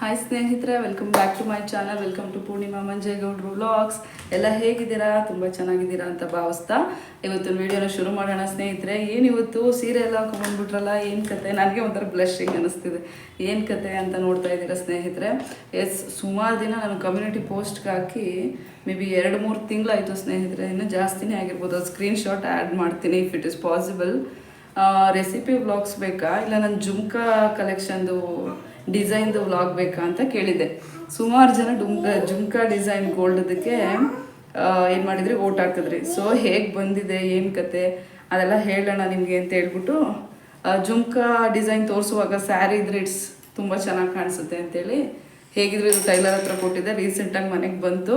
Hi ಸ್ನೇಹಿತರೆ welcome back to my channel welcome to Purnima Manjegowdru vlogs ಎಲ್ಲ ಹೇಗಿದ್ದೀರಾ? ತುಂಬ ಚೆನ್ನಾಗಿದ್ದೀರಾ ಅಂತ ಭಾವಿಸ್ತಾ ಇವತ್ತಿನ ವಿಡಿಯೋನ ಶುರು ಮಾಡೋಣ ಸ್ನೇಹಿತರೆ. ಏನು ಇವತ್ತು ಸೀರೆ ಎಲ್ಲ ಹಾಕೊಂಡ್ಬಂದ್ಬಿಟ್ರಲ್ಲ ಏನು ಕತೆ? ನನಗೆ ಒಂಥರ ಬ್ಲಶಿಂಗ್ ಅನ್ನಿಸ್ತಿದೆ ಏನು ಕತೆ ಅಂತ ನೋಡ್ತಾ ಇದ್ದೀರಾ ಸ್ನೇಹಿತರೆ? ಎಸ್ ಸುಮಾರು ದಿನ ನಾನು ಕಮ್ಯುನಿಟಿ ಪೋಸ್ಟ್ಗೆ ಹಾಕಿ ಮೇ ಬಿ ಎರಡು, ಮೂರು ತಿಂಗಳಾಯಿತು ಸ್ನೇಹಿತರೆ. ಇನ್ನೂ ಜಾಸ್ತಿನೇ ಆಗಿರ್ಬೋದು. ಅದು ಸ್ಕ್ರೀನ್ಶಾಟ್ ಆ್ಯಡ್ ಮಾಡ್ತೀನಿ if it is possible recipe vlogs ಬೇಕಾ? ಇಲ್ಲ ನನ್ನ ಜುಮ್ಕಾ ಕಲೆಕ್ಷನ್ದು ಡಿಸೈನ್ದು ವ್ಲಾಗ್ ಬೇಕಾ ಅಂತ ಕೇಳಿದ್ದೆ. ಸುಮಾರು ಜನ ಡುಮ್ಕ ಜುಮ್ಕಾ ಡಿಸೈನ್ ಗೋಲ್ಡದಕ್ಕೆ ಏನು ಮಾಡಿದ್ರಿ ಓಟ್ ಹಾಕಿದ್ರಿ ಸೊ ಹೇಗೆ ಬಂದಿದೆ, ಏನು ಕತೆ, ಅದೆಲ್ಲ ಹೇಳೋಣ ನಿಮಗೆ ಅಂತ ಹೇಳ್ಬಿಟ್ಟು ಜುಮ್ಕಾ ಡಿಸೈನ್ ತೋರಿಸುವಾಗ ಸ್ಯಾರಿ ಇಟ್ಸ್ ತುಂಬ ಚೆನ್ನಾಗಿ ಕಾಣಿಸುತ್ತೆ ಅಂತೇಳಿ, ಹೇಗಿದ್ರು ಇದು ಟೈಲರ್ ಹತ್ರ ಕೊಟ್ಟಿದ್ದೆ. ರೀಸೆಂಟಾಗಿ ಮನೆಗೆ ಬಂತು.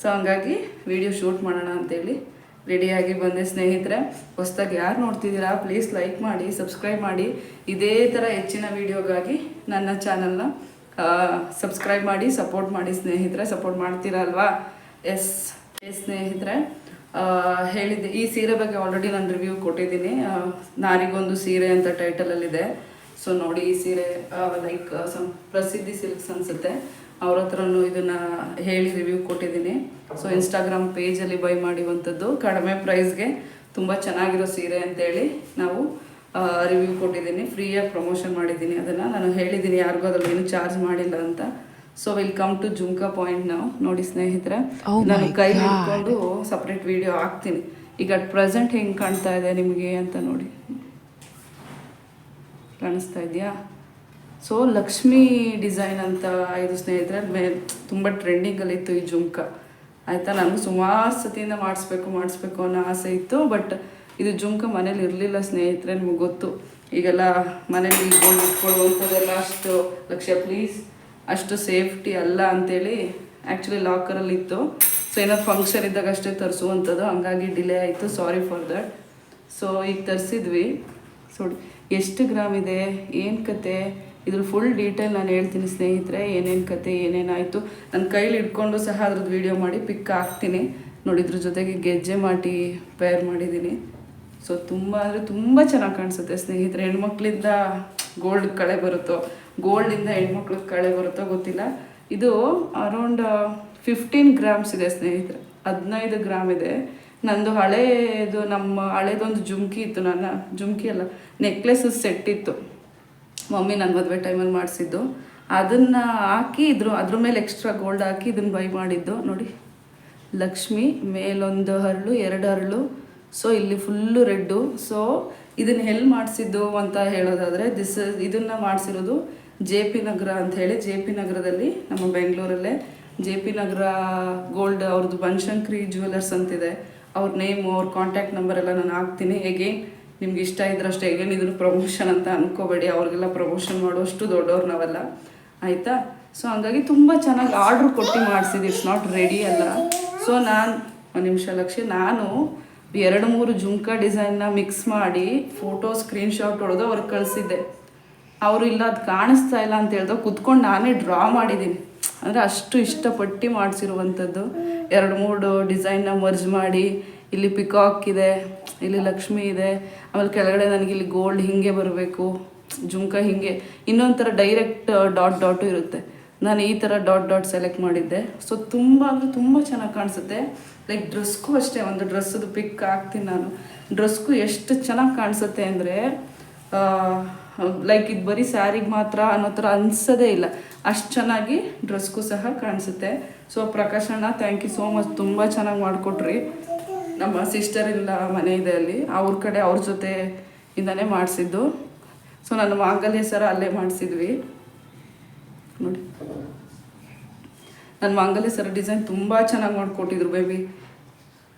ಸೊ ಹಂಗಾಗಿ ವಿಡಿಯೋ ಶೂಟ್ ಮಾಡೋಣ ಅಂತೇಳಿ ರೆಡಿಯಾಗಿ ಬಂದೆ ಸ್ನೇಹಿತರೆ. ಹೊಸ್ದಾಗಿ ಯಾರು ನೋಡ್ತಿದ್ದೀರಾ ಪ್ಲೀಸ್ ಲೈಕ್ ಮಾಡಿ ಸಬ್ಸ್ಕ್ರೈಬ್ ಮಾಡಿ. ಇದೇ ಥರ ಹೆಚ್ಚಿನ ವಿಡಿಯೋಗಾಗಿ ನನ್ನ ಚಾನಲ್ನ ಸಬ್ಸ್ಕ್ರೈಬ್ ಮಾಡಿ ಸಪೋರ್ಟ್ ಮಾಡಿ ಸ್ನೇಹಿತರೆ. ಸಪೋರ್ಟ್ ಮಾಡ್ತೀರಾ ಅಲ್ವಾ? ಎಸ್ ಎಸ್ ಸ್ನೇಹಿತರೆ. ಹೇಳಿದ್ದೆ, ಈ ಸೀರೆ ಬಗ್ಗೆ ಆಲ್ರೆಡಿ ನಾನು ರಿವ್ಯೂ ಕೊಟ್ಟಿದ್ದೀನಿ. ನಾರಿಗೊಂದು ಸೀರೆ ಅಂತ ಟೈಟಲಲ್ಲಿದೆ ಸೊ ನೋಡಿ ಈ ಸೀರೆ ಲೈಕ್ ಸಮ್ ಪ್ರಸಿದ್ಧಿ ಸಿಲ್ಕ್ಸ್ ಅನಿಸುತ್ತೆ. ಅವ್ರ ಹತ್ರನೂ ಇದನ್ನು ಹೇಳಿ ರಿವ್ಯೂ ಕೊಟ್ಟಿದ್ದೀನಿ. ಸೊ ಇನ್ಸ್ಟಾಗ್ರಾಮ್ ಪೇಜಲ್ಲಿ ಬೈ ಮಾಡಿರುವಂಥದ್ದು. ಕಡಿಮೆ ಪ್ರೈಸ್ಗೆ ತುಂಬ ಚೆನ್ನಾಗಿರೋ ಸೀರೆ ಅಂತೇಳಿ ನಾವು ರಿವ್ಯೂ ಕೊಟ್ಟಿದ್ದೀನಿ. ಫ್ರೀಯಾಗಿ ಪ್ರಮೋಷನ್ ಮಾಡಿದ್ದೀನಿ ಅದನ್ನು. ನಾನು ಹೇಳಿದ್ದೀನಿ ಯಾರಿಗೂ ಅದ್ರಲ್ಲಿ ಏನು ಚಾರ್ಜ್ ಮಾಡಿಲ್ಲ ಅಂತ. So will come to jhumka point ನಾವು ನೋಡಿ ಸ್ನೇಹಿತರೆ ನಾನು ಕೈ ಹಿಡ್ಕೊಂಡು ಸಪ್ರೇಟ್ ವಿಡಿಯೋ ಹಾಕ್ತೀನಿ. ಈಗ ಅಟ್ ಪ್ರೆಸೆಂಟ್ ಹೆಂಗೆ ಕಾಣ್ತಾ ಇದೆ ನಿಮಗೆ ಅಂತ ನೋಡಿ. ಕಾಣಿಸ್ತಾ ಇದೆಯಾ? ಸೊ ಲಕ್ಷ್ಮಿ ಡಿಸೈನ್ ಅಂತ ಇದು ಸ್ನೇಹಿತರೆ ಮೇ ತುಂಬ ಟ್ರೆಂಡಿಂಗಲ್ಲಿತ್ತು ಈ ಜುಮ್ಕ. ಆಯಿತಾ? ನಾನು ಸುಮಾರು ಸತಿಯಿಂದ ಮಾಡಿಸ್ಬೇಕು ಮಾಡಿಸ್ಬೇಕು ಅನ್ನೋ ಆಸೆ ಇತ್ತು ಬಟ್ ಇದು ಜುಮ್ಕ ಮನೇಲಿ ಇರಲಿಲ್ಲ ಸ್ನೇಹಿತರೆ, ನಿಮಗೆ ಗೊತ್ತು. ಈಗೆಲ್ಲ ಮನೇಲಿ ಗೋಲ್ಡ್ ಇಟ್ಕೊಳ್ಳುವಂಥದ್ದೆಲ್ಲ ಅಷ್ಟು, ಲಕ್ಷ್ಯ ಪ್ಲೀಸ್ ಅಷ್ಟು ಸೇಫ್ಟಿ ಅಲ್ಲ ಅಂತೇಳಿ ಆ್ಯಕ್ಚುಲಿ ಲಾಕರಲ್ಲಿ ಇತ್ತು. ಸೊ ಏನೋ ಫಂಕ್ಷನ್ ಇದ್ದಾಗ ಅಷ್ಟೇ ತರಿಸುವಂಥದ್ದು, ಹಂಗಾಗಿ ಡಿಲೇ ಆಯಿತು. ಸಾರಿ ಫಾರ್ ದಟ್ ಸೊ ಈಗ ತರಿಸಿದ್ವಿ. ಸೊ ಎಷ್ಟು ಗ್ರಾಮ್ ಇದೆ? ಏನು ಕತೆ? ಇದ್ರ ಫುಲ್ ಡೀಟೇಲ್ ನಾನು ಹೇಳ್ತೀನಿ ಸ್ನೇಹಿತರೆ, ಏನೇನು ಕತೆ ಏನೇನಾಯಿತು ನನ್ನ ಕೈಲಿ ಇಟ್ಕೊಂಡು ಸಹ ಅದ್ರದ್ದು ವೀಡಿಯೋ ಮಾಡಿ ಪಿಕ್ ಹಾಕ್ತೀನಿ. ನೋಡಿ, ಇದ್ರ ಜೊತೆಗೆ ಗೆಜ್ಜೆ ಮಾಡಿ ಪೇರ್ ಮಾಡಿದ್ದೀನಿ ಸೊ ತುಂಬ ಅಂದರೆ ತುಂಬ ಚೆನ್ನಾಗಿ ಕಾಣಿಸುತ್ತೆ ಸ್ನೇಹಿತರೆ. ಹೆಣ್ಮಕ್ಳಿಂದ ಗೋಲ್ಡ್ ಕಳೆ ಬರುತ್ತೋ ಗೋಲ್ಡಿಂದ ಹೆಣ್ಮಕ್ಳಿಗೆ ಕಳೆ ಬರುತ್ತೋ ಗೊತ್ತಿಲ್ಲ. ಇದು ಅರೌಂಡ್ ಫಿಫ್ಟೀನ್ ಗ್ರಾಮ್ಸ್ ಇದೆ ಸ್ನೇಹಿತರೆ. ಹದಿನೈದು ಗ್ರಾಮ್ ಇದೆ. ನಂದು ಹಳೇದು ನಮ್ಮ ಹಳೇದೊಂದು ಜುಮ್ಕಿ ಇತ್ತು ನನ್ನ. ಜುಮ್ಕಿ ಅಲ್ಲ ನೆಕ್ಲೆಸ್ ಸೆಟ್ ಇತ್ತು. ಮಮ್ಮಿ ನನ್ನ ಮದುವೆ ಟೈಮಲ್ಲಿ ಮಾಡಿಸಿದ್ದು. ಅದನ್ನು ಹಾಕಿ ಇದ್ರ ಅದ್ರ ಮೇಲೆ ಎಕ್ಸ್ಟ್ರಾ ಗೋಲ್ಡ್ ಹಾಕಿ ಇದನ್ನು ಬೈ ಮಾಡಿದ್ದು. ನೋಡಿ, ಲಕ್ಷ್ಮಿ ಮೇಲೊಂದು ಹರಳು, ಎರಡು ಹರಳು. ಸೊ ಇಲ್ಲಿ ಫುಲ್ಲು ರೆಡ್ಡು ಸೊ ಇದನ್ನು ಎಲ್ಲಿ ಮಾಡಿಸಿದ್ದು ಅಂತ ಹೇಳೋದಾದರೆ ದಿಸ್ ಇದನ್ನು ಮಾಡಿಸಿರೋದು ಜೆ ಪಿ ನಗರ ಅಂತ ಹೇಳಿ. ಜೆ ಪಿ ನಗರದಲ್ಲಿ ನಮ್ಮ ಬೆಂಗಳೂರಲ್ಲೇ ಜೆ ಪಿ ನಗರ ಗೋಲ್ಡ್ ಅವ್ರದ್ದು ಬನಶಂಕರಿ ಜ್ಯುವೆಲರ್ಸ್ ಅಂತಿದೆ. ಅವ್ರ ನೇಮು ಅವ್ರ ಕಾಂಟ್ಯಾಕ್ಟ್ ಎಲ್ಲ ನಾನು ಹಾಕ್ತೀನಿ. ಎಗೇನ್ ನಿಮ್ಗೆ ಇಷ್ಟ ಇದ್ರಷ್ಟೇ ಎಗೇನ್ ಇದನ್ನು ಪ್ರಮೋಷನ್ ಅಂತ ಅನ್ಕೋಬೇಡಿ. ಅವ್ರಿಗೆಲ್ಲ ಪ್ರಮೋಷನ್ ಮಾಡುವಷ್ಟು ದೊಡ್ಡವ್ರು ನಾವೆಲ್ಲ. ಆಯಿತಾ? ಸೊ ಹಂಗಾಗಿ ತುಂಬ ಚೆನ್ನಾಗಿ ಆರ್ಡ್ರ್ ಕೊಟ್ಟು ಮಾಡಿಸಿದ್ದು ಇಟ್ಸ್ ನಾಟ್ ರೆಡಿ ಅಲ್ಲ. ಸೊ ನಾನು, ಒಂದು ನಿಮಿಷ ಲಕ್ಷ್ಯ ನಾನು ಎರಡು ಮೂರು ಜುಮ್ಕಾ ಡಿಸೈನ್ನ ಮಿಕ್ಸ್ ಮಾಡಿ ಫೋಟೋ ಸ್ಕ್ರೀನ್ಶಾಟ್ ಹೊಡೆದು ಅವ್ರಿಗೆ ಕಳಿಸಿದ್ದೆ. ಅವರು ಇಲ್ಲ, ಅದು ಕಾಣಿಸ್ತಾ ಇಲ್ಲ ಅಂತ ಹೇಳ್ದೆ ಕುತ್ಕೊಂಡು ನಾನೇ ಡ್ರಾ ಮಾಡಿದ್ದೀನಿ. ಅಂದರೆ ಅಷ್ಟು ಇಷ್ಟಪಟ್ಟು ಮಾಡಿಸಿರುವಂಥದ್ದು. ಎರಡು ಮೂರು ಡಿಸೈನ್ನ ಮರ್ಜ್ ಮಾಡಿ ಇಲ್ಲಿ ಪಿಕಾಕ್ ಇದೆ, ಇಲ್ಲಿ ಲಕ್ಷ್ಮಿ ಇದೆ, ಆಮೇಲೆ ಕೆಳಗಡೆ ನನಗೆ ಇಲ್ಲಿ ಗೋಲ್ಡ್ ಹಿಂಗೆ ಬರಬೇಕು, ಜುಮ್ಕ ಹಿಂಗೆ. ಇನ್ನೊಂಥರ ಡೈರೆಕ್ಟ್ ಡಾಟ್ ಡಾಟು ಇರುತ್ತೆ. ನಾನು ಈ ಥರ ಡಾಟ್ ಡಾಟ್ ಸೆಲೆಕ್ಟ್ ಮಾಡಿದ್ದೆ. ಸೊ ತುಂಬ ಅಂದರೆ ತುಂಬ ಚೆನ್ನಾಗಿ ಕಾಣಿಸುತ್ತೆ. ಲೈಕ್ ಡ್ರೆಸ್ಗೂ ಅಷ್ಟೇ, ಒಂದು ಡ್ರೆಸ್ಸದು ಪಿಕ್ ಹಾಕ್ತೀನಿ ನಾನು. ಡ್ರೆಸ್ಗೂ ಎಷ್ಟು ಚೆನ್ನಾಗಿ ಕಾಣಿಸುತ್ತೆ ಅಂದರೆ ಲೈಕ್ ಇದು ಬರೀ ಸ್ಯಾರಿಗೆ ಮಾತ್ರ ಅನ್ನೋ ಥರ ಅನಿಸೋದೇ ಇಲ್ಲ. ಅಷ್ಟು ಚೆನ್ನಾಗಿ ಡ್ರೆಸ್ಗೂ ಸಹ ಕಾಣಿಸುತ್ತೆ. ಸೊ ಪ್ರಕಾಶಣ್ಣ ಥ್ಯಾಂಕ್ ಯು ಸೋ ಮಚ್ ತುಂಬ ಚೆನ್ನಾಗಿ ಮಾಡಿಕೊಟ್ರಿ. ನಮ್ಮ ಸಿಸ್ಟರ್ ಇಲ್ಲ ಮನೆ ಇದೆ ಅಲ್ಲಿ. ಅವ್ರ ಕಡೆ ಅವ್ರ ಜೊತೆ ಇಂದಾನೇ ಮಾಡಿಸಿದ್ದು. ಸೊ ನನ್ನ ಮಾಂಗಲ್ಯ ಸರ ಅಲ್ಲೇ ಮಾಡಿಸಿದ್ವಿ. ನೋಡಿ. ನನ್ನ ಮಾಂಗಲ್ಯ ಸರ ಡಿಸೈನ್ ತುಂಬ ಚೆನ್ನಾಗಿ ಮಾಡಿಕೊಟ್ಟಿದ್ರು ಬೇಬಿ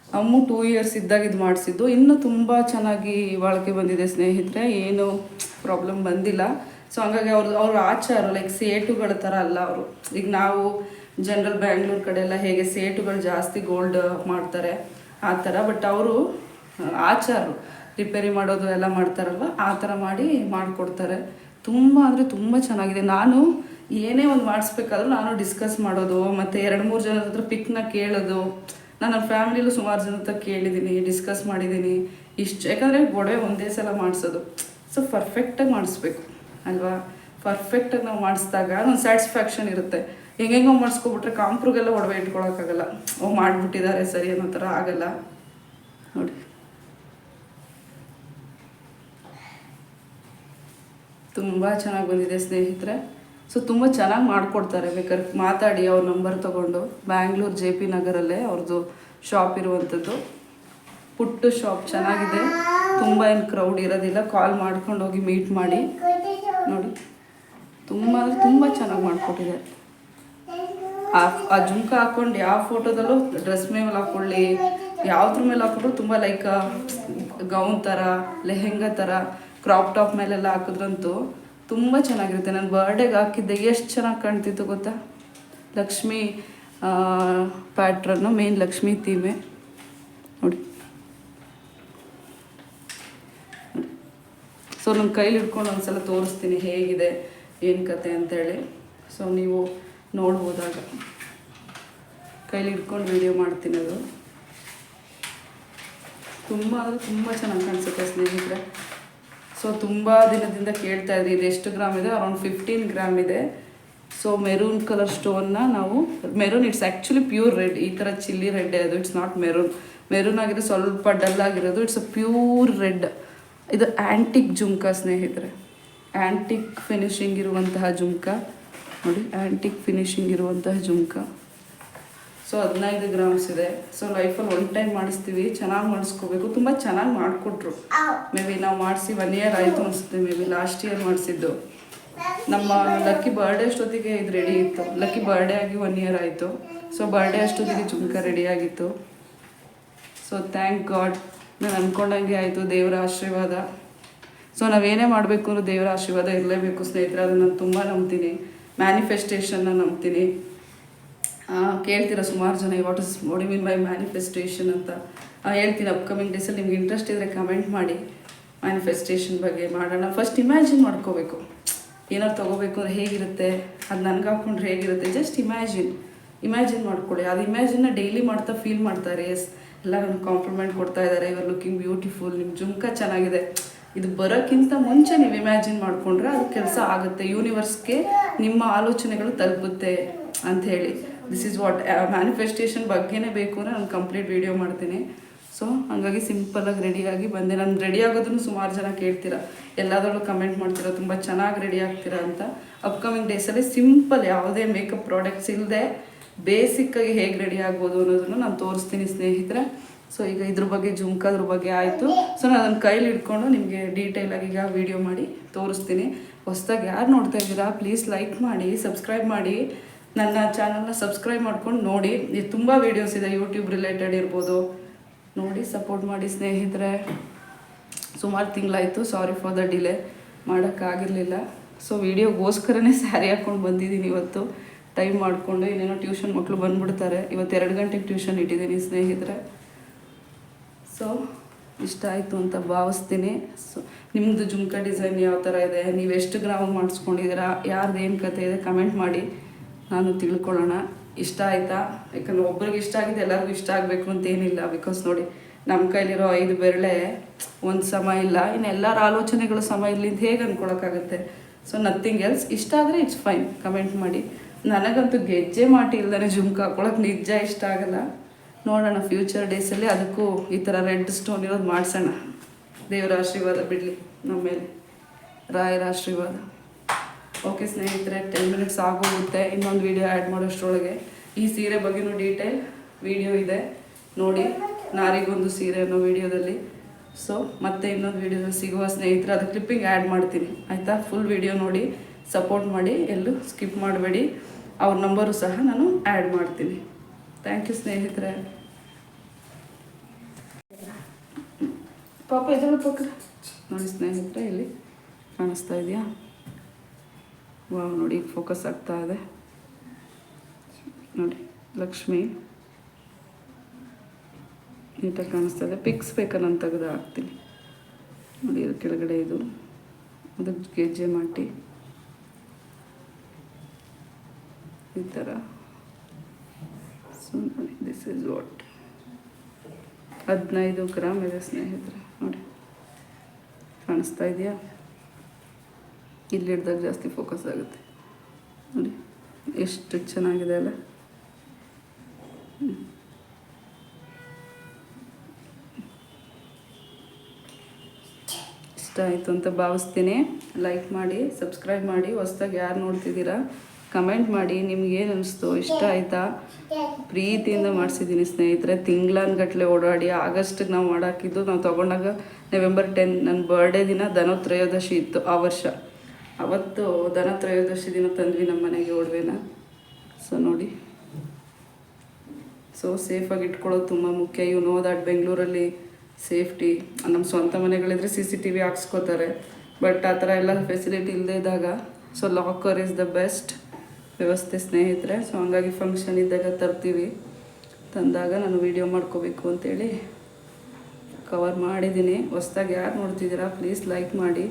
ಅಮ್ಮು ಟೂ ಇಯರ್ಸ್ ಇದ್ದಾಗ ಇದು ಮಾಡಿಸಿದ್ದು. ಇನ್ನೂ ತುಂಬ ಚೆನ್ನಾಗಿ ಬಾಳಿಕೆ ಬಂದಿದೆ, ಸ್ನೇಹಿತರೆ. ಏನು ಪ್ರಾಬ್ಲಮ್ ಬಂದಿಲ್ಲ. ಸೊ ಹಂಗಾಗಿ ಅವ್ರದ್ದು ಅವ್ರ ಆಚಾರ ಲೈಕ್ ಸೇಟುಗಳ ಥರ ಅಲ್ಲ ಅವರು. ಈಗ ನಾವು ಜನರಲ್ ಬ್ಯಾಂಗ್ಳೂರ್ ಕಡೆ ಎಲ್ಲ ಹೇಗೆ ಸೇಟುಗಳು ಜಾಸ್ತಿ ಗೋಲ್ಡ್ ಮಾಡ್ತಾರೆ. ಆ ಥರ, ಬಟ್ ಅವರು ಆಚಾರು ರಿಪೇರಿ ಮಾಡೋದು ಎಲ್ಲ ಮಾಡ್ತಾರಲ್ವ? ಆ ಥರ ಮಾಡಿ ಮಾಡಿಕೊಡ್ತಾರೆ. ತುಂಬ ಅಂದರೆ ತುಂಬ ಚೆನ್ನಾಗಿದೆ. ನಾನು ಏನೇ ಒಂದು ಮಾಡಿಸ್ಬೇಕಾದ್ರೂ ನಾನು ಡಿಸ್ಕಸ್ ಮಾಡೋದು, ಮತ್ತು ಎರಡು ಮೂರು ಜನದ ಹತ್ರ ಪಿಕ್ನ ಕೇಳೋದು. ನಾನು ನನ್ನ ಫ್ಯಾಮಿಲಿಲೂ ಸುಮಾರು ಜನ ಹತ್ರ ಕೇಳಿದ್ದೀನಿ ಡಿಸ್ಕಸ್ ಮಾಡಿದ್ದೀನಿ ಇಷ್ಟು, ಯಾಕಂದರೆ ಗೊಡೆ ಒಂದೇ ಸಲ ಮಾಡಿಸೋದು, ಸೊ ಪರ್ಫೆಕ್ಟಾಗಿ ಮಾಡಿಸ್ಬೇಕು, ಅಲ್ವಾ? ಪರ್ಫೆಕ್ಟಾಗಿ ನಾವು ಮಾಡಿಸಿದಾಗ ಒಂದು ಸ್ಯಾಟಿಸ್ಫ್ಯಾಕ್ಷನ್ ಇರುತ್ತೆ. ಹೆಂಗೆಂಗೋ ಮಾಡಿಸ್ಕೊಬಿಟ್ರೆ ಕಾಂಪ್ರಿಗೆಲ್ಲ ಒಡವೆ ಇಟ್ಕೊಳಕ್ಕಾಗಲ್ಲ. ಓ, ಮಾಡಿಬಿಟ್ಟಿದ್ದಾರೆ, ಸರಿ ಅನ್ನೋ ಥರ ಆಗಲ್ಲ. ನೋಡಿ. ತುಂಬ ಚೆನ್ನಾಗಿ ಬಂದಿದೆ ಸ್ನೇಹಿತರೆ. ಸೊ, ತುಂಬ ಚೆನ್ನಾಗಿ ಮಾಡಿಕೊಡ್ತಾರೆ. ಬೇಕಾದ್ರೆ ಮಾತಾಡಿ ಅವ್ರ ನಂಬರ್ ತೊಗೊಂಡು. ಬ್ಯಾಂಗ್ಳೂರು ಜೆ ಪಿ ನಗರಲ್ಲೇ ಅವ್ರದ್ದು ಶಾಪ್ ಇರುವಂಥದ್ದು. ಪುಟ್ಟು ಶಾಪ್ ಚೆನ್ನಾಗಿದೆ. ತುಂಬ ಏನು ಕ್ರೌಡ್ ಇರೋದಿಲ್ಲ. ಕಾಲ್ ಮಾಡ್ಕೊಂಡು ಹೋಗಿ ಮೀಟ್ ಮಾಡಿ. ನೋಡಿ. ತುಂಬ ಅಂದರೆ ತುಂಬ ಚೆನ್ನಾಗಿ ಮಾಡಿಕೊಟ್ಟಿದ್ದಾರೆ. ಆ ಆ ಜುಮ್ಕ ಹಾಕೊಂಡು ಯಾವ ಫೋಟೋದಲ್ಲೂ ಡ್ರೆಸ್ ಮೇಲೆ ಹಾಕೊಳ್ಳಿ ಯಾವ್ದ್ರ ಮೇಲೆ ಹಾಕೊಂಡ್ರು ತುಂಬ ಲೈಕ್ ಗೌನ್ ಥರ ಲೆಹೆಂಗಾ ಥರ ಕ್ರಾಪ್ ಟಾಪ್ ಮೇಲೆಲ್ಲ ಹಾಕಿದ್ರಂತೂ ತುಂಬ ಚೆನ್ನಾಗಿರುತ್ತೆ. ನಾನು ಬರ್ಡೇಗೆ ಹಾಕಿದ್ದೆ ಎಷ್ಟು ಚೆನ್ನಾಗಿ ಕಾಣ್ತಿತ್ತು ಗೊತ್ತಾ? ಲಕ್ಷ್ಮಿ ಪ್ಯಾಟ್ರನ್ನು ಮೇನ್ ಲಕ್ಷ್ಮಿ ಥೀಮೆ ನೋಡಿ. ಸೊ ನನ್ನ ಕೈಲಿ ಹಿಡ್ಕೊಂಡು ಒಂದ್ಸಲ ತೋರಿಸ್ತೀನಿ ಹೇಗಿದೆ, ಏನು ಕತೆ ಅಂತೇಳಿ. ಸೊ ನೀವು ನೋಡ್ಬೋದಾಗ. ಕೈಲಿ ಹಿಡ್ಕೊಂಡು ವಿಡಿಯೋ ಮಾಡ್ತೀನಿ ಅದು. ತುಂಬ ಅಂದರೆ ತುಂಬ ಚೆನ್ನಾಗಿ ಕಾಣಿಸುತ್ತೆ ಸ್ನೇಹಿತರೆ. ಸೊ ತುಂಬ ದಿನದಿಂದ ಕೇಳ್ತಾ ಇದ್ರಿ. ಇದು ಎಷ್ಟು ಗ್ರಾಮ್ ಇದೆ? ಅರೌಂಡ್ ಫಿಫ್ಟೀನ್ ಗ್ರಾಮ್ ಇದೆ. ಸೊ ಮೆರೂನ್ ಕಲರ್ ಸ್ಟೋನ್ನ ನಾವು maroon it's actually pure red ಈ ಥರ ಚಿಲ್ಲಿ ರೆಡ್ ಅದು. ಇಟ್ಸ್ ನಾಟ್ ಮೆರೂನ್ ಮೆರೂನ್ ಆಗಿರೋ ಸ್ವಲ್ಪ ಡಲ್ ಆಗಿರೋದು. ಇಟ್ಸ್ ಅ ಪ್ಯೂರ್ ರೆಡ್ ಇದು ಆ್ಯಂಟಿಕ್ ಜುಮ್ಕ ಸ್ನೇಹಿತರೆ. ಆ್ಯಂಟಿಕ್ ಫಿನಿಶಿಂಗ್ ಇರುವಂತಹ ಜುಮ್ಕ. ನೋಡಿ ಆ್ಯಂಟಿಕ್ ಫಿನಿಶಿಂಗ್ ಇರುವಂತಹ ಜುಮ್ಕ. ಸೊ ಹದಿನೈದು ಗ್ರಾಮ್ಸ್ ಇದೆ. ಸೊ ಲೈಫಲ್ಲಿ ಒನ್ ಟೈಮ್ ಮಾಡಿಸ್ತೀವಿ, ಚೆನ್ನಾಗಿ ಮಾಡಿಸ್ಕೋಬೇಕು. ತುಂಬ ಚೆನ್ನಾಗಿ ಮಾಡಿಕೊಟ್ರು. ಮೇ ಬಿ ನಾವು ಮಾಡಿಸಿ ಒನ್ ಇಯರ್ ಆಯಿತು ಅನಿಸುತ್ತೆ ಮೇ ಬಿ ಲಾಸ್ಟ್ ಇಯರ್ ಮಾಡಿಸಿದ್ದು. ನಮ್ಮ ಲಕ್ಕಿ ಬರ್ಡೇ ಅಷ್ಟೊತ್ತಿಗೆ ಇದು ರೆಡಿ ಇತ್ತು. ಲಕ್ಕಿ ಬರ್ಡೇ ಆಗಿ ಒನ್ ಇಯರ್ ಆಯಿತು. ಸೊ ಬರ್ಡೇ ಅಷ್ಟೊತ್ತಿಗೆ ಜುಮ್ಕ ರೆಡಿ ಆಗಿತ್ತು. ಸೊ ಥ್ಯಾಂಕ್ ಗಾಡ್ ನಾನು ಅಂದ್ಕೊಂಡಂಗೆ ಆಯಿತು, ದೇವರ ಆಶೀರ್ವಾದ. ಸೊ ನಾವೇನೇ ಮಾಡಬೇಕು ಅಂದ್ರೆ ದೇವರ ಆಶೀರ್ವಾದ ಇರಲೇಬೇಕು ಸ್ನೇಹಿತರೆ. ಅದನ್ನು ನಾನು ತುಂಬ ನಂಬ್ತೀನಿ. ಮ್ಯಾನಿಫೆಸ್ಟೇಷನ್ನ ನಂಬ್ತೀನಿ. ಕೇಳ್ತೀರ ಸುಮಾರು ಜನ what is what mean by manifestation ಅಂತ? ಹೇಳ್ತೀನಿ ಅಪ್ಕಮಿಂಗ್ ಡೇಸಲ್ಲಿ ನಿಮ್ಗೆ ಇಂಟ್ರೆಸ್ಟ್ ಇದ್ದರೆ ಕಮೆಂಟ್ ಮಾಡಿ. ಮ್ಯಾನಿಫೆಸ್ಟೇಷನ್ ಬಗ್ಗೆ ಮಾಡೋಣ. ಫಸ್ಟ್ ಇಮ್ಯಾಜಿನ್ ಮಾಡ್ಕೋಬೇಕು. ಏನಾದ್ರು ತೊಗೋಬೇಕು ಅಂದರೆ ಹೇಗಿರುತ್ತೆ? ಅದು ನನಗೆ ಹಾಕ್ಕೊಂಡ್ರೆ ಹೇಗಿರುತ್ತೆ? ಜಸ್ಟ್ ಇಮ್ಯಾಜಿನ್ ಇಮ್ಯಾಜಿನ್ ಮಾಡ್ಕೊಳ್ಳಿ. ಅದು ಇಮ್ಯಾಜಿನ್ನ ಡೈಲಿ ಮಾಡ್ತಾ ಫೀಲ್ ಮಾಡ್ತಾರೆ. ಎಸ್ ಎಲ್ಲ ನನಗೆ ಕಾಂಪ್ಲಿಮೆಂಟ್ ಕೊಡ್ತಾ ಇದ್ದಾರೆ ಇವರು ಲುಕಿಂಗ್ ಬ್ಯೂಟಿಫುಲ್ ನಿಮ್ಮ ಜುಮ್ಕ ಚೆನ್ನಾಗಿದೆ. ಇದು ಬರೋಕ್ಕಿಂತ ಮುಂಚೆ ನೀವು ಇಮ್ಯಾಜಿನ್ ಮಾಡಿಕೊಂಡ್ರೆ ಅದು ಕೆಲಸ ಆಗುತ್ತೆ. ಯೂನಿವರ್ಸ್ಗೆ ನಿಮ್ಮ ಆಲೋಚನೆಗಳು ತಲುಪುತ್ತೆ. ಅಂತ ಹೇಳಿ ದಿಸ್ ಈಸ್ ವಾಟ್ ಮ್ಯಾನಿಫೆಸ್ಟೇಷನ್ ಬಗ್ಗೆನೇ ಬೇಕು ಅಂದರೆ ನಾನು ಕಂಪ್ಲೀಟ್ ವೀಡಿಯೋ ಮಾಡ್ತೀನಿ. ಸೊ ಹಾಗಾಗಿ ಸಿಂಪಲಾಗಿ ರೆಡಿಯಾಗಿ ಬಂದೆ. ನಾನು ರೆಡಿ ಆಗೋದನ್ನು ಸುಮಾರು ಜನ ಕೇಳ್ತೀರಾ? ಎಲ್ಲದರಲ್ಲೂ ಕಮೆಂಟ್ ಮಾಡ್ತೀರಾ? ತುಂಬ ಚೆನ್ನಾಗಿ ರೆಡಿ ಆಗ್ತೀರಾ ಅಂತ. ಅಪ್ಕಮಿಂಗ್ ಡೇಸಲ್ಲಿ ಸಿಂಪಲ್ ಯಾವುದೇ ಮೇಕಪ್ ಪ್ರಾಡಕ್ಟ್ಸ್ ಇಲ್ಲದೆ ಬೇಸಿಕ್ಕಾಗಿ ಹೇಗೆ ರೆಡಿ ಆಗ್ಬೋದು ಅನ್ನೋದನ್ನು ನಾನು ತೋರಿಸ್ತೀನಿ ಸ್ನೇಹಿತರೆ. ಸೊ ಈಗ ಇದ್ರ ಬಗ್ಗೆ ಜುಮ್ಕದ್ರ ಬಗ್ಗೆ ಆಯಿತು. ಸೊ ನಾನು ಅದನ್ನು ಕೈಲಿ ಇಟ್ಕೊಂಡು ನಿಮಗೆ ಡೀಟೇಲಾಗಿ ಈಗ ವಿಡಿಯೋ ಮಾಡಿ ತೋರಿಸ್ತೀನಿ. ಹೊಸ್ದಾಗಿ ಯಾರು ನೋಡ್ತಾ ಇದ್ದೀರಾ? ಪ್ಲೀಸ್ ಲೈಕ್ ಮಾಡಿ ಸಬ್ಸ್ಕ್ರೈಬ್ ಮಾಡಿ. ನನ್ನ ಚಾನಲ್ನ ಸಬ್ಸ್ಕ್ರೈಬ್ ಮಾಡ್ಕೊಂಡು ನೋಡಿ. ತುಂಬ ವೀಡಿಯೋಸ್ ಇದೆ ಯೂಟ್ಯೂಬ್ ರಿಲೇಟೆಡ್ ಇರ್ಬೋದು. ನೋಡಿ ಸಪೋರ್ಟ್ ಮಾಡಿ ಸ್ನೇಹಿತರೆ. ಸುಮಾರು ತಿಂಗಳಾಯಿತು ಸಾರಿ ಫಾರ್ ದ ಡಿಲೇ ಮಾಡೋಕ್ಕಾಗಿರಲಿಲ್ಲ. ಸೊ ವೀಡಿಯೋಗೋಸ್ಕರನೇ ಸ್ಯಾರಿ ಹಾಕ್ಕೊಂಡು ಬಂದಿದ್ದೀನಿ ಇವತ್ತು. ಟೈಮ್ ಮಾಡಿಕೊಂಡು ಇನ್ನೇನೋ ಟ್ಯೂಷನ್ ಮಕ್ಕಳು ಬಂದ್ಬಿಡ್ತಾರೆ. ಇವತ್ತು ಎರಡು ಗಂಟೆಗೆ ಟ್ಯೂಷನ್ ಇಟ್ಟಿದ್ದೀನಿ ಸ್ನೇಹಿತರೆ. ಸೊ ಇಷ್ಟ ಆಯಿತು ಅಂತ ಭಾವಿಸ್ತೀನಿ. ಸೊ ನಿಮ್ಮದು ಜುಮ್ಕ ಡಿಸೈನ್ ಯಾವ ಥರ ಇದೆ? ನೀವು ಎಷ್ಟು ಗ್ರಾಮ ಮಾಡಿಸ್ಕೊಂಡಿದ್ದೀರಾ? ಯಾರ್ದು ಏನು ಕತೆ ಇದೆ? ಕಮೆಂಟ್ ಮಾಡಿ. ನಾನು ತಿಳ್ಕೊಳ್ಳೋಣ. ಇಷ್ಟ ಆಯಿತಾ? ಯಾಕಂದ್ರೆ ಒಬ್ರಿಗೆ ಇಷ್ಟ ಆಗಿದೆ, ಎಲ್ಲರಿಗೂ ಇಷ್ಟ ಆಗಬೇಕು ಅಂತ ಏನಿಲ್ಲ. ಬಿಕಾಸ್ ನೋಡಿ ನಮ್ಮ ಕೈಲಿರೋ ಐದು ಬೆರಳೆ ಒಂದು ಸಮ ಇಲ್ಲ. ಇನ್ನು ಎಲ್ಲರ ಆಲೋಚನೆಗಳು ಸಮ ಇಲ್ಲಿಂದ ಹೇಗೆ ಅಂದ್ಕೊಳಕ್ಕಾಗುತ್ತೆ ಸೊ ನಥಿಂಗ್ ಎಲ್ಸ್ ಇಷ್ಟ ಆದರೆ ಇಟ್ಸ್ ಫೈನ್ ಕಮೆಂಟ್ ಮಾಡಿ. ನನಗಂತೂ ಗೆಜ್ಜೆ ಮಾಟಿ ಇಲ್ದೇ ಜುಮ್ಕ ಹಾಕೊಳಕ್ಕೆ ನಿಜ ಇಷ್ಟ ಆಗಲ್ಲ. ನೋಡೋಣ ಫ್ಯೂಚರ್ ಡೇಸಲ್ಲಿ ಅದಕ್ಕೂ ಈ ಥರ ರೆಡ್ ಸ್ಟೋನ್ ಇರೋದು ಮಾಡಿಸೋಣ. ದೇವರ ಆಶೀರ್ವಾದ ಬಿಡಲಿ ನಮ್ಮ ಮೇಲೆ. ರಾಯರ ಆಶೀರ್ವಾದ. ಓಕೆ ಸ್ನೇಹಿತರೆ ಟೆನ್ ಮಿನಿಟ್ಸ್ ಆಗೋಗುತ್ತೆ. ಇನ್ನೊಂದು ವಿಡಿಯೋ ಆ್ಯಡ್ ಮಾಡೋಷ್ಟರೊಳಗೆ. ಈ ಸೀರೆ ಬಗ್ಗೆನೂ ಡೀಟೇಲ್ ವಿಡಿಯೋ ಇದೆ. ನೋಡಿ, ನಾರಿಗೊಂದು ಸೀರೆ ಅನ್ನೋ ವಿಡಿಯೋದಲ್ಲಿ ಸೊ ಮತ್ತೆ ಇನ್ನೊಂದು ವೀಡಿಯೋದಲ್ಲಿ ಸಿಗುವ ಸ್ನೇಹಿತರೆ, ಅದು ಕ್ಲಿಪ್ಪಿಂಗ್ ಆ್ಯಡ್ ಮಾಡ್ತೀನಿ. ಆಯಿತಾ? ಫುಲ್ ವೀಡಿಯೋ ನೋಡಿ ಸಪೋರ್ಟ್ ಮಾಡಿ, ಎಲ್ಲೂ ಸ್ಕಿಪ್ ಮಾಡಬೇಡಿ. ಅವ್ರ ನಂಬರು ಸಹ ನಾನು ಆ್ಯಡ್ ಮಾಡ್ತೀನಿ. ಥ್ಯಾಂಕ್ ಯು ಸ್ನೇಹಿತರೆ. ಪಾಪ ಎದುರು ಪಕ್ಕ ನೋಡಿ ಸ್ನೇಹಿತರೆ, ಇಲ್ಲಿ ಕಾಣಿಸ್ತಾ ಇದೆಯಾ? ವಾವ್ ನೋಡಿ ಫೋಕಸ್ ಆಗ್ತಾ ಇದೆ. ನೋಡಿ, ಲಕ್ಷ್ಮಿ. ನೀಟಾಗಿ ಕಾಣಿಸ್ತಾ ಇದೆ. ಪಿಕ್ಸ್ ಬೇಕಲ್ಲ ನಾನು ತೆಗೆದು ಹಾಕ್ತೀನಿ. ನೋಡಿ, ಇದು ಕೆಳಗಡೆ ಇದು. ಅದಕ್ಕೆ ಗೆಜ್ಜೆ ಮಾಟಿ ಈ ಥರ. ಸೊ ನೋಡಿ ದಿಸ್ ಇಸ್ ವಾಟ್ ಹದಿನೈದು ಗ್ರಾಮ್ ಇದೆ, ಸ್ನೇಹಿತರೆ. ನೋಡಿ, ಕಾಣಿಸ್ತಾ ಇದೆಯಾ? ಇಲ್ಲಿ ಹಿಡ್ದಾಗ ಜಾಸ್ತಿ ಫೋಕಸ್ ಆಗುತ್ತೆ. ನೋಡಿ, ಎಷ್ಟು ಚೆನ್ನಾಗಿದೆ ಅಲ್ಲ? ಇಷ್ಟ ಆಯಿತು ಅಂತ ಭಾವಿಸ್ತೀನಿ. ಲೈಕ್ ಮಾಡಿ ಸಬ್ಸ್ಕ್ರೈಬ್ ಮಾಡಿ. ಹೊಸ್ದಾಗಿ ಯಾರು ನೋಡ್ತಿದ್ದೀರಾ? ಕಮೆಂಟ್ ಮಾಡಿ. ನಿಮ್ಗೇನು ಅನಿಸ್ತು? ಇಷ್ಟ ಆಯಿತಾ? ಪ್ರೀತಿಯಿಂದ ಮಾಡಿಸಿದ್ದೀನಿ ಸ್ನೇಹಿತರೆ. ತಿಂಗಳನ್ಗಟ್ಲೆ ಓಡಾಡಿ, ಆಗಸ್ಟಿಗೆ ನಾವು ಮಾಡಾಕಿದ್ದು ನಾವು ತೊಗೊಂಡಾಗ ನವೆಂಬರ್ ಟೆನ್ ನನ್ನ ಬರ್ಡೇ ದಿನ ಧನತ್ರಯೋದಶಿ ಇತ್ತು ಆ ವರ್ಷ. ಅವತ್ತು ಧನತ್ರಯೋದಶಿ ದಿನ ತಂದ್ವಿ ನಮ್ಮ ಮನೆಗೆ ಒಡವೆನ. ಸೊ ನೋಡಿ. ಸೊ ಸೇಫಾಗಿ ಇಟ್ಕೊಳ್ಳೋದು ತುಂಬ ಮುಖ್ಯ. ಇವ್ ನೋ ದಾಟ್ ಬೆಂಗಳೂರಲ್ಲಿ ಸೇಫ್ಟಿ ನಮ್ಮ ಸ್ವಂತ ಮನೆಗಳಿದ್ರೆ ಸಿ ಸಿ ಟಿ ವಿ ಹಾಕ್ಸ್ಕೋತಾರೆ. ಬಟ್ ಆ ಥರ ಎಲ್ಲ ಫೆಸಿಲಿಟಿ ಇಲ್ಲದೇ ಇದ್ದಾಗ so locker is the best ವ್ಯವಸ್ಥೆ ಸ್ನೇಹಿತರೆ. ಸೊ ಹಂಗಾಗಿ ಫಂಕ್ಷನ್ ಇದ್ದಾಗ ತರ್ತೀವಿ. ತಂದಾಗ ನಾನು ವೀಡಿಯೋ ಮಾಡ್ಕೋಬೇಕು ಅಂತೇಳಿ ಕವರ್ ಮಾಡಿದ್ದೀನಿ. ಹೊಸ್ದಾಗಿ ಯಾರು ನೋಡ್ತಿದ್ದೀರಾ ಪ್ಲೀಸ್ ಲೈಕ್ ಮಾಡಿ.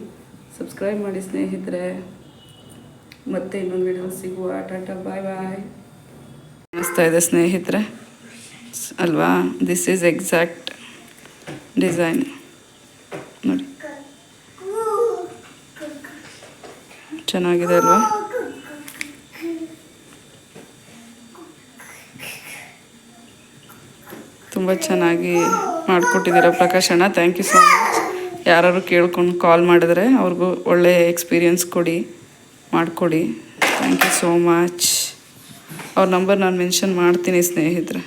ಸಬ್ಸ್ಕ್ರೈಬ್ ಮಾಡಿ ಸ್ನೇಹಿತರೆ. ಮತ್ತೆ ಇನ್ನೊಂದು ವಿಡಿಯೋ ಸಿಗುವ. ಟಾಟಾ ಬಾಯ್ ಬಾಯ್ ಅನ್ನಿಸ್ತಾ ಇದೆ ಸ್ನೇಹಿತರೆ. ಅಲ್ವಾ? ದಿಸ್ ಈಸ್ ಎಕ್ಸಾಕ್ಟ್ ಡಿಸೈನ್ ನೋಡಿ. ಚೆನ್ನಾಗಿದೆ ಅಲ್ವಾ? ತುಂಬ ಚೆನ್ನಾಗಿ ಮಾಡಿಕೊಟ್ಟಿದ್ದೀರ ಪ್ರಕಾಶಣ್ಣ. ಥ್ಯಾಂಕ್ ಯು ಸೊ ಮಚ್ ಯಾರು ಕೇಳ್ಕೊಂಡು ಕಾಲ್ ಮಾಡಿದ್ರೆ ಅವ್ರಿಗೂ ಒಳ್ಳೆಯ ಎಕ್ಸ್ಪೀರಿಯನ್ಸ್ ಕೊಡಿ, ಮಾಡಿಕೊಡಿ. ಥ್ಯಾಂಕ್ ಯು ಸೋ ಮಚ್ ಅವ್ರ ನಂಬರ್ ನಾನು ಮೆನ್ಷನ್ ಮಾಡ್ತೀನಿ ಸ್ನೇಹಿತರೆ.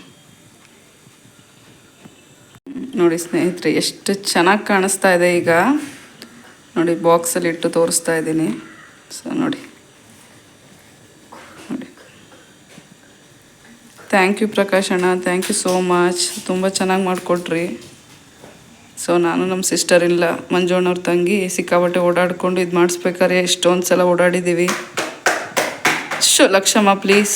ನೋಡಿ ಸ್ನೇಹಿತರೆ, ಎಷ್ಟು ಚೆನ್ನಾಗಿ ಕಾಣಿಸ್ತಾ ಇದೆ ಈಗ. ನೋಡಿ ಬಾಕ್ಸಲ್ಲಿ ಇಟ್ಟು ತೋರಿಸ್ತಾ ಇದ್ದೀನಿ. ಸೊ ನೋಡಿ. ನೋಡಿ. ಥ್ಯಾಂಕ್ ಯು ಪ್ರಕಾಶ್ ಅಣ್ಣ ಥ್ಯಾಂಕ್ ಯು ಸೋ ಮಚ್ ತುಂಬ ಚೆನ್ನಾಗಿ ಮಾಡಿಕೊಟ್ರಿ. ಸೊ ನಾನು ನಮ್ಮ ಸಿಸ್ಟರ್ ಇಲ್ಲ ಮಂಜುಣ್ಣವ್ರ ತಂಗಿ ಸಿಕ್ಕಾಪಟ್ಟೆ ಓಡಾಡ್ಕೊಂಡು ಇದು ಮಾಡಿಸ್ಬೇಕಾದ್ರೆ ಎಷ್ಟೊಂದು ಸಲ ಓಡಾಡಿದ್ದೀವಿ. Show Lakshmamma please